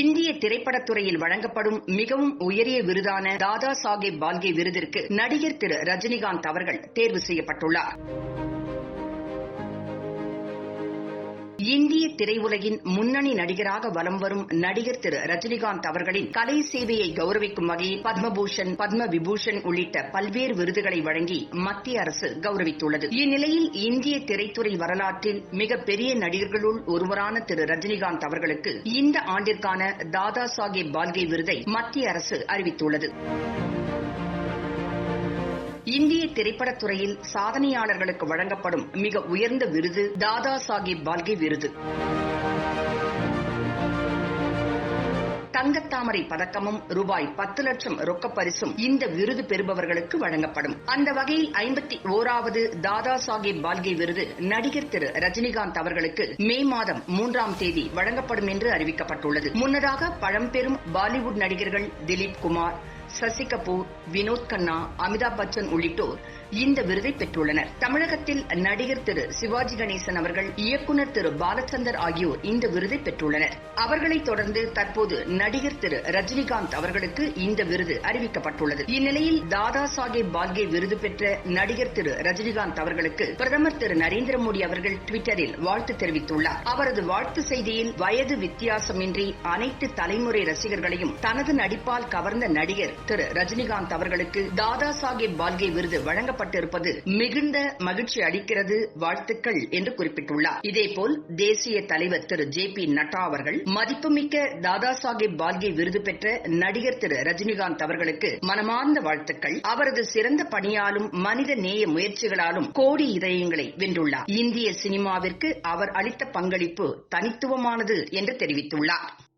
இந்திய திரைப்படத்துறையில் வழங்கப்படும் மிகவும் உயரிய விருதான தாதா சாஹேப் பால்கே விருதிற்கு நடிகர் திரு ரஜினிகாந்த் அவர்கள் தேர்வு செய்யப்பட்டுள்ளார். இந்திய திரையுலகின் முன்னணி நடிகராக வலம் வரும் நடிகர் திரு ரஜினிகாந்த் அவர்களின் கலை சேவையை கௌரவிக்கும் வகையில் பத்மபூஷன் பத்ம விபூஷன் உள்ளிட்ட பல்வேறு விருதுகளை வழங்கி மத்திய அரசு கௌரவித்துள்ளது. இந்நிலையில் இந்திய திரைத்துறை வரலாற்றில் மிகப்பெரிய நடிகர்களுள் ஒருவரான திரு ரஜினிகாந்த் அவர்களுக்கு இந்த ஆண்டிற்கான தாதா சாஹேப் பால்கே விருதை மத்திய அரசு அறிவித்துள்ளது. இந்திய திரைப்படத்துறையில் சாதனையாளர்களுக்கு வழங்கப்படும் மிக உயர்ந்த விருது தாதா சாஹிப் பால்கே விருது. தங்கத்தாமரை பதக்கமும் ரூபாய் பத்து லட்சம் ரொக்க பரிசும் இந்த விருது பெறுபவர்களுக்கு வழங்கப்படும். அந்த வகையில் ஐம்பத்தி ஓராவது தாதா சாஹேப் பால்கே விருது நடிகர் திரு ரஜினிகாந்த் அவர்களுக்கு மே மாதம் மூன்றாம் தேதி வழங்கப்படும் என்று அறிவிக்கப்பட்டுள்ளது. முன்னதாக பழம்பெரும் பாலிவுட் நடிகர்கள் திலீப் குமார் சசி கபூர் வினோத் கண்ணா அமிதாப் பச்சன் உள்ளிட்டோர் இந்த விருதை பெற்றுள்ளனர். தமிழகத்தில் நடிகர் திரு சிவாஜி கணேசன் அவர்கள் இயக்குநர் திரு பாலச்சந்தர் ஆகியோர் இந்த விருதை பெற்றுள்ளனர். அவர்களைத் தொடர்ந்து தற்போது நடிகர் திரு ரஜினிகாந்த் அவர்களுக்கு இந்த விருது அறிவிக்கப்பட்டுள்ளது. இந்நிலையில் தாதா சாஹேப் பால்கே விருது பெற்ற நடிகர் திரு ரஜினிகாந்த் அவர்களுக்கு பிரதமர் திரு நரேந்திர மோடி அவர்கள் டுவிட்டரில் வாழ்த்து தெரிவித்துள்ளார். அவரது வாழ்த்து செய்தியில் வயது வித்தியாசமின்றி அனைத்து தலைமுறை ரசிகர்களையும் தனது நடிப்பால் கவர்ந்த நடிகர் திரு ரஜினிகாந்த் அவர்களுக்கு தாதா சாஹேப் பால்கே விருது வழங்கப்பட்டிருப்பது மிகுந்த மகிழ்ச்சி அளிக்கிறது வாழ்த்துக்கள் என்று குறிப்பிட்டுள்ளார். இதேபோல் தேசிய தலைவர் திரு. ஜே பி நட்டா அவர்கள் மதிப்புமிக்க தாதா சாஹேப் பால்கே விருது பெற்ற நடிகர் திரு. ரஜினிகாந்த் அவர்களுக்கு மனமார்ந்த வாழ்த்துக்கள். அவரது சிறந்த பணியாலும் மனித நேய முயற்சிகளாலும் கோடி இதயங்களை வென்றுள்ளார். இந்திய சினிமாவிற்கு அவர் அளித்த பங்களிப்பு தனித்துவமானது என்று தெரிவித்துள்ளார்.